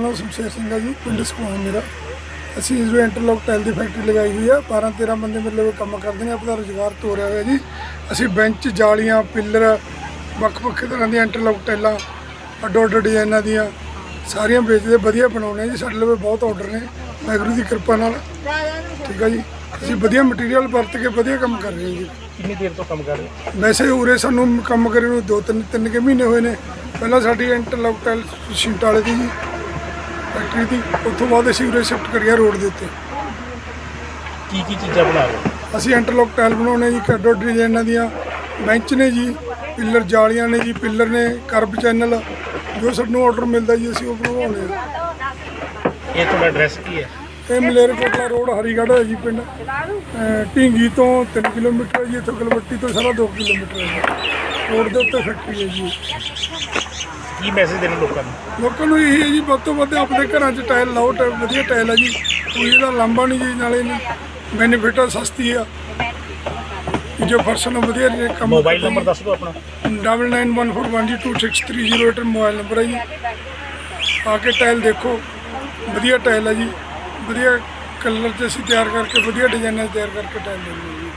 ਨਾਮ ਸ਼ਮਸ਼ੇਰ ਸਿੰਘ ਜੀ ਪਿੰਡ ਸਕੂਨ ਮੇਰਾ। ਅਸੀਂ ਜੋ ਇੰਟਰਲੌਕ ਟਾਈਲ ਦੀ ਫੈਕਟਰੀ ਲਗਾਈ ਹੋਈ ਆ। 12 13 ਬੰਦੇ ਮੇਰੇ ਲਈ ਕੰਮ ਕਰਦੇ ਨੇ ਆਪਣਾ ਰੁਜ਼ਗਾਰ ਤੋਰਿਆ ਹੋਇਆ ਜੀ। ਅਸੀਂ ਬੈਂਚ ਜਾਲੀਆਂ ਪਿੱਲਰ ਵੱਖ-ਵੱਖ ਤਰ੍ਹਾਂ ਦੀਆਂ ਇੰਟਰਲੌਕ ਟਾਈਲਾਂ ਅੱਡੋ ਅੱਡ ਡਿਜ਼ਾਈਨਾਂ ਦੀਆਂ ਸਾਰੀਆਂ ਵੇਚਦੇ ਵਧੀਆ ਬਣਾਉਂਦੇ ਆ ਜੀ। ਸਾਡੇ ਲਈ ਬਹੁਤ ਆਰਡਰ ਨੇ। ਵਾਹਿਗੁਰੂ ਦੀ ਕਿਰਪਾ ਨਾਲ। ਠੀਕ ਆ ਜੀ। ਅਸੀਂ ਵਧੀਆ ਮਟੀਰੀਅਲ ਵਰਤ ਕੇ ਵਧੀਆ ਕੰਮ ਕਰ ਰਹੇ ਹਾਂ ਜੀ। ਕਿੰਨੀ ਦੇਰ ਤੋਂ ਕੰਮ ਕਰ ਰਹੇ? ਵੈਸੇ ਉਰੇ ਸਾਨੂੰ ਕੰਮ ਕਰੇ ਨੂੰ ਦੋ ਤਿੰਨ ਤਿੰਨ ਕੁ ਮਹੀਨੇ ਹੋਏ ਨੇ। ਪਹਿਲਾਂ ਸਾਡੀ ਇੰਟਰਲੌਕ ਟਾਈਲ ਸ਼ੀਟ ਵਾਲੇ ਦੀ ਜੀ। ਫੈਕਟਰੀ ਦੀ। ਤੋਂ ਬਾਅਦ ਅਸੀਂ ਉਰੇ ਸ਼ਿਫਟ ਕਰੀਆ ਰੋਡ ਦੇ ਉੱਤੇ। ਕੀ ਕੀ ਚੀਜ਼ਾਂ ਬਣਾ ਰਹੇ ਹੋ? ਅਸੀਂ ਇੰਟਰਲੌਕ ਟਾਈਲ ਬਣਾਉਣੇ ਜੀ ਕੱਡੋ ਡਿਜ਼ਾਈਨਾਂ ਦੀਆਂ। ਬੈਂਚ ਨੇ ਜੀ ਪਿੱਲਰ ਜਾਲੀਆਂ ਨੇ ਜੀ ਪਿੱਲਰ ਨੇ ਕਰਬ ਚੈਨਲ ਜੋ ਸਾਨੂੰ ਆਰਡਰ ਮਿਲਦਾ ਜੀ ਅਸੀਂ ਉਹ ਬਣਵਾਉਂਦੇ ਹਾਂ ਇਹ ਤੁਹਾਡਾ ਐਡਰੈਸ ਕੀ ਹੈ? ਇਹ ਮਲੇਰਕੋਟਲਾ ਰੋਡ ਹਰੀਗੜ੍ਹ ਹੈ ਜੀ ਪਿੰਡ। ਅਹ ਢੀਂਗੀ ਤੋਂ 3 ਕਿਲੋਮੀਟਰ ਹੈ ਜੀ ਇੱਥੋਂ ਗਲਵੱਟੀ ਤੋਂ ਸਾਰਾ 2 ਕਿਲੋਮੀਟਰ ਹੈ ਜੀ। ਰੋਡ ਦੇ ਉੱਤੇ ਫੈਕਟਰੀ ਹੈ ਜੀ। ਕੀ ਮੈਸੇਜ ਦੇਣਾ ਲੋਕਾਂ ਨੂੰ? ਲੋਕਾਂ ਨੂੰ ਇਹ ਹੈ ਜੀ ਵੱਧ ਤੋਂ ਵੱਧ ਆਪਣੇ ਘਰਾਂ 'ਚ ਟਾਇਲ ਲਾਓ ਟਾਇਲ ਵਧੀਆ ਟਾਇਲ ਹੈ ਜੀ। ਕੋਈ ਇਹਦਾ ਲੰਬਾ ਨਹੀਂ ਜੀ ਨਾਲੇ ਬੈਨੀਫਿਟ ਆ ਸਸਤੀ ਆ। ਜੋ ਫਰਸ਼ ਨੂੰ ਵਧੀਆ ਜੇ ਕੰਮ ਮੋਬਾਈਲ ਨੰਬਰ ਦੱਸ ਦਿਓ ਆਪਣਾ। 9914122630 ਮੋਬਾਈਲ ਨੰਬਰ ਹੈ ਜੀ। ਆ ਕੇ ਟਾਇਲ ਦੇਖੋ ਵਧੀਆ ਟਾਇਲ ਹੈ ਜੀ। ਵਧੀਆ ਕਲਰ 'ਚ ਅਸੀਂ ਤਿਆਰ ਕਰਕੇ ਵਧੀਆ ਡਿਜ਼ਾਈਨਾਂ ਤਿਆਰ ਕਰਕੇ ਟਾਇਲ ਦਿੰਦੇ ਹਾਂ ਜੀ।